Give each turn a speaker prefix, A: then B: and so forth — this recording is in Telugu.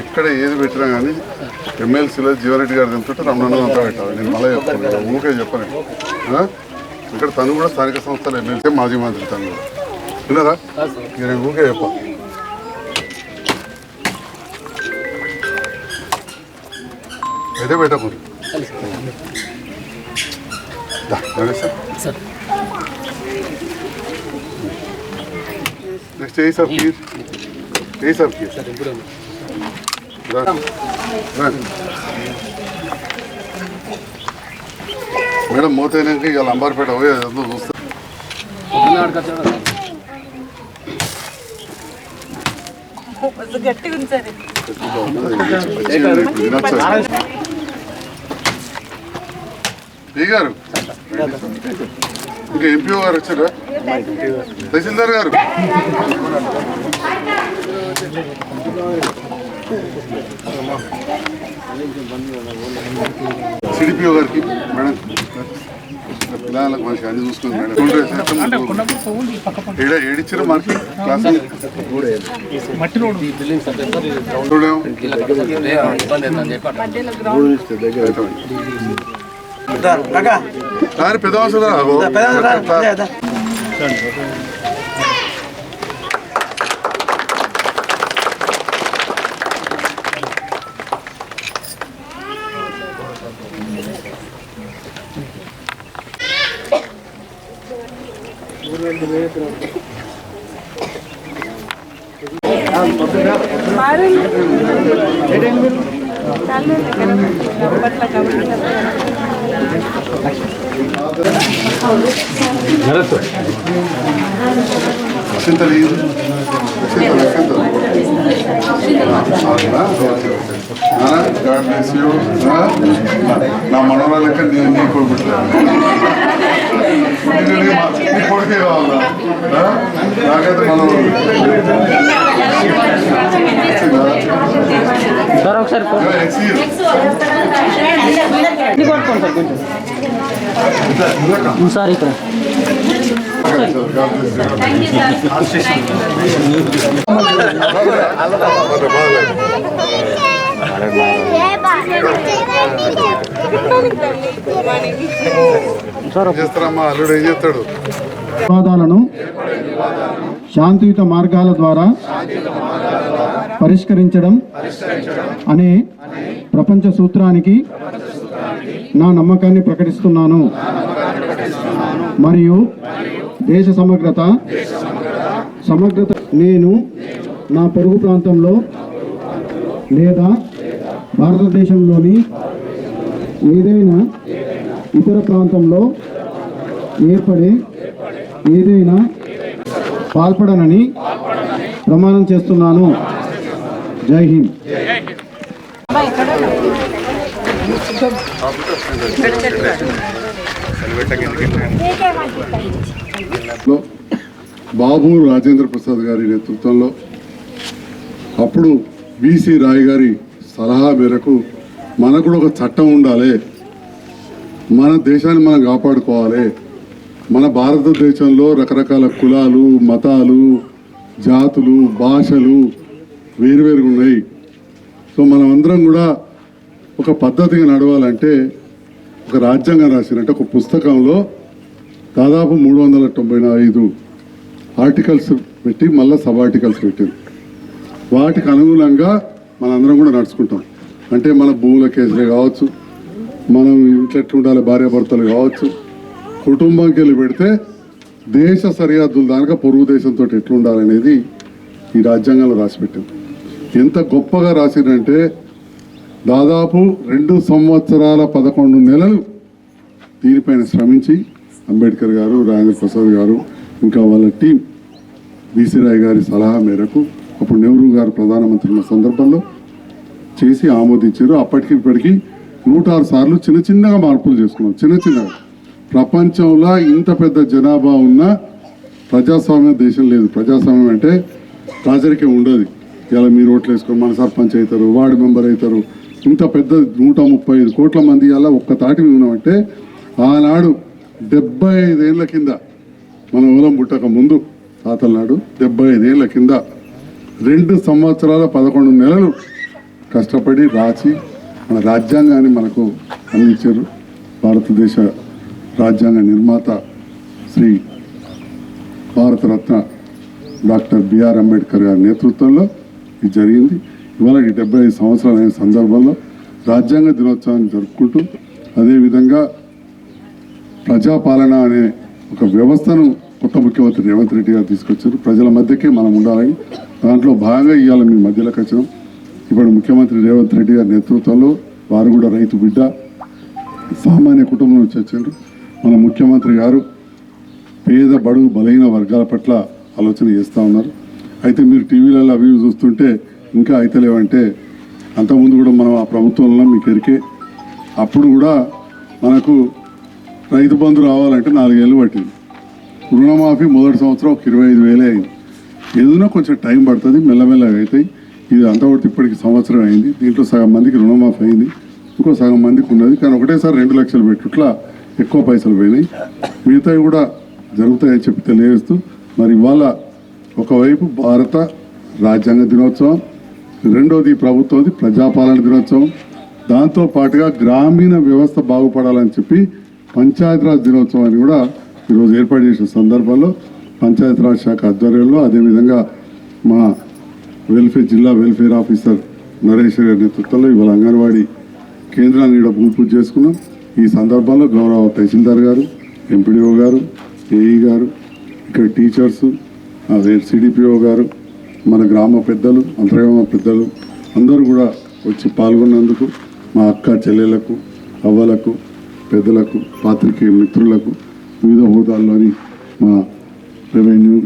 A: ఎక్కడ ఏది పెట్టినా కానీ ఎమ్మెల్సీలో జీవరెడ్డి గారు తింటుంటే రమణ అంతా పెట్టాలి. నేను మళ్ళీ చెప్తాను ఊరికే చెప్పను? ఇక్కడ తను కూడా స్థానిక సంస్థల ఎమ్మెల్సీ మాజీ మంత్రి తను కూడా. విన్నారా? నేను ఊరికే చెప్ప అయితే పెట్టకూడదు. సార్. నెక్స్ట్ ఏ సార్ ప్లీజ్ ఏ సార్ ప్లీజ్ రా. రా. మేడం మోతైనాక ఇక లంబార్పేట పోయి అదంతా చూస్తా
B: గట్టిగా ఉంది సార్
A: ఏ గారు ఇంకా ఎంపీఓ గారు వచ్చారా తహసీల్దార్ గారు సిడిపిఓ గారికి మేడం పిల్లలకు మంచిగా అన్ని చూసుకుంది మేడం. ఏడ ఏడిచ్చిన మనకి క్లాస్ చూడలేము. కానీ పెద్ద అవసరం అక్షింత లేదు అక్షింత అక్షింత నా మనవరాలు లెక్క నేను నీ కొడుకు నీ కొడుకే కావాలా నాకైతే
C: సార్ ఒకసారి కొట్టుకోండి సార్ కొంచెం సార్ ఇక్కడ
A: చేస్తారమ్మా అల్లుడు ఏం చేస్తాడు?
D: వివాదాలను శాంతియుత మార్గాల ద్వారా పరిష్కరించడం అనే ప్రపంచ సూత్రానికి నా నమ్మకాన్ని ప్రకటిస్తున్నాను. మరియు దేశ సమగ్రత. సమగ్రత నేను నా పొరుగు ప్రాంతంలో లేదా భారతదేశంలోని ఏదైనా ఇతర ప్రాంతంలో ఏర్పడే ఏదైనా పాల్పడనని ప్రమాణం చేస్తున్నాను. జై హింద్.
A: బాబు రాజేంద్ర ప్రసాద్ గారి నేతృత్వంలో అప్పుడు బీసీ రాయ్ గారి సలహా మేరకు మనకు కూడా ఒక చట్టం ఉండాలి. మన దేశాన్ని మనం కాపాడుకోవాలి. మన భారతదేశంలో రకరకాల కులాలు మతాలు జాతులు భాషలు వేరువేరుగా ఉన్నాయి. సో మనం అందరం కూడా ఒక పద్ధతిగా నడవాలంటే ఒక రాజ్యాంగం రాసినట్టు ఒక పుస్తకంలో దాదాపు మూడు వందల తొంభై ఐదు ఆర్టికల్స్ పెట్టి మళ్ళీ సబ్ ఆర్టికల్స్ పెట్టారు వాటికి అనుగుణంగా మనందరం కూడా నడుచుకుంటాం. అంటే మన భూముల కేసులే కావచ్చు మనం ఇంట్లో ఉండాలి భార్యాభర్తలు కావచ్చు కుటుంబంకి వెళ్ళి పెడితే దేశ సరిహద్దులు దానిక పొరుగు దేశంతో ఎట్లా ఉండాలనేది ఈ రాజ్యాంగంలో రాసి ఎంత గొప్పగా రాసిందంటే దాదాపు రెండు సంవత్సరాల పదకొండు నెలలు దీనిపైన శ్రమించి అంబేద్కర్ గారు రాజేంద్ర ప్రసాద్ గారు ఇంకా వాళ్ళ టీం బీసీ రాయ్ గారి సలహా మేరకు అప్పుడు నెహ్రూ గారు ప్రధానమంత్రి ఉన్న సందర్భంలో చేసి ఆమోదించారు. అప్పటికి ఇప్పటికీ నూట ఆరు సార్లు చిన్న చిన్నగా మార్పులు చేసుకున్నాం. చిన్న చిన్నగా ప్రపంచంలో ఇంత పెద్ద జనాభా ఉన్న ప్రజాస్వామ్య దేశం లేదు. ప్రజాస్వామ్యం అంటే రాజరికం ఉండదు. ఇలా మీరు ఓట్లు వేసుకొని మన సర్పంచ్ అవుతారు వార్డు మెంబర్ అవుతారు ఇంత పెద్ద నూట ముప్పై ఐదు కోట్ల మంది అలా ఒక్క తాటి మీద ఉన్నామంటే ఆనాడు డెబ్బై ఐదేళ్ళ కింద మన ఊలం పుట్టక ముందు తాతల నాడు డెబ్బై ఐదేళ్ళ కింద రెండు సంవత్సరాల పదకొండు నెలలు కష్టపడి రాచి మన రాజ్యాంగాన్ని మనకు అందించారు భారతదేశ రాజ్యాంగ నిర్మాత Shri Bharat Ratna doctor B R Ambedkar గారి నేతృత్వంలో ఇది జరిగింది. ఇవాళకి డెబ్బై ఐదు సంవత్సరాలైన సందర్భంలో రాజ్యాంగ దినోత్సవాన్ని జరుపుకుంటూ అదేవిధంగా ప్రజాపాలన అనే ఒక వ్యవస్థను కొత్త ముఖ్యమంత్రి రేవంత్ రెడ్డి గారు తీసుకొచ్చారు. ప్రజల మధ్యకే మనం ఉండాలని దాంట్లో భాగంగా ఇవాళ మీ మధ్యలోకి వచ్చినాం. ఇప్పుడు ముఖ్యమంత్రి రేవంత్ రెడ్డి గారి నేతృత్వంలో వారు కూడా రైతు బిడ్డ సామాన్య కుటుంబం నుంచి వచ్చారు. మన ముఖ్యమంత్రి గారు పేద బడుగు బలహీన వర్గాల పట్ల ఆలోచన చేస్తూ ఉన్నారు. అయితే మీరు టీవీలలో అవి చూస్తుంటే ఇంకా అయితలేవంటే అంతకుముందు కూడా మనం ఆ ప్రభుత్వంలో మీకు ఎరికే అప్పుడు కూడా మనకు రైతు బంధు రావాలంటే నాలుగేళ్ళు పట్టింది. రుణమాఫీ మొదటి సంవత్సరం ఒక ఇరవై ఐదు వేలే అయింది. ఏదైనా కొంచెం టైం పడుతుంది మెల్లమెల్లగా అవుతాయి ఇది అంతవరకు ఇప్పటికి సంవత్సరం అయింది. దీంట్లో సగం మందికి రుణమాఫీ అయింది ఇంకో సగం మందికి ఉన్నది. కానీ ఒకటేసారి రెండు లక్షలు పెట్టుట్లా ఎక్కువ పైసలు పోయినాయి. మిగతావి కూడా జరుగుతాయని చెప్పి తెలియజేస్తూ మరి ఇవాళ ఒకవైపు భారత రాజ్యాంగ దినోత్సవం రెండోది ప్రభుత్వది ప్రజాపాలన దినోత్సవం. దాంతో పాటుగా గ్రామీణ వ్యవస్థ బాగుపడాలని చెప్పి పంచాయతీరాజ్ దినోత్సవాన్ని కూడా ఈరోజు ఏర్పాటు చేసిన సందర్భంలో పంచాయతీరాజ్ శాఖ ఆధ్వర్యంలో అదేవిధంగా మా వెల్ఫేర్ జిల్లా వెల్ఫేర్ ఆఫీసర్ నరేష్ గారి నేతృత్వంలో ఇవాళ అంగన్వాడీ కేంద్రాన్ని ఇక్కడ భూమి పూజ చేసుకున్నాం. ఈ సందర్భంలో గౌరవ తహసీల్దార్ గారు ఎంపీడీఓ గారు ఏఈ గారు ఇక్కడ టీచర్స్ అదే సిడిపిఓ గారు మన గ్రామ పెద్దలు అంతర్గ్రామ పెద్దలు అందరూ కూడా వచ్చి పాల్గొన్నందుకు మా అక్క చెల్లెలకు అవ్వలకు పెద్దలకు పాత్రికేయ మిత్రులకు వివిధ హోదాల్లోని మా రెవెన్యూ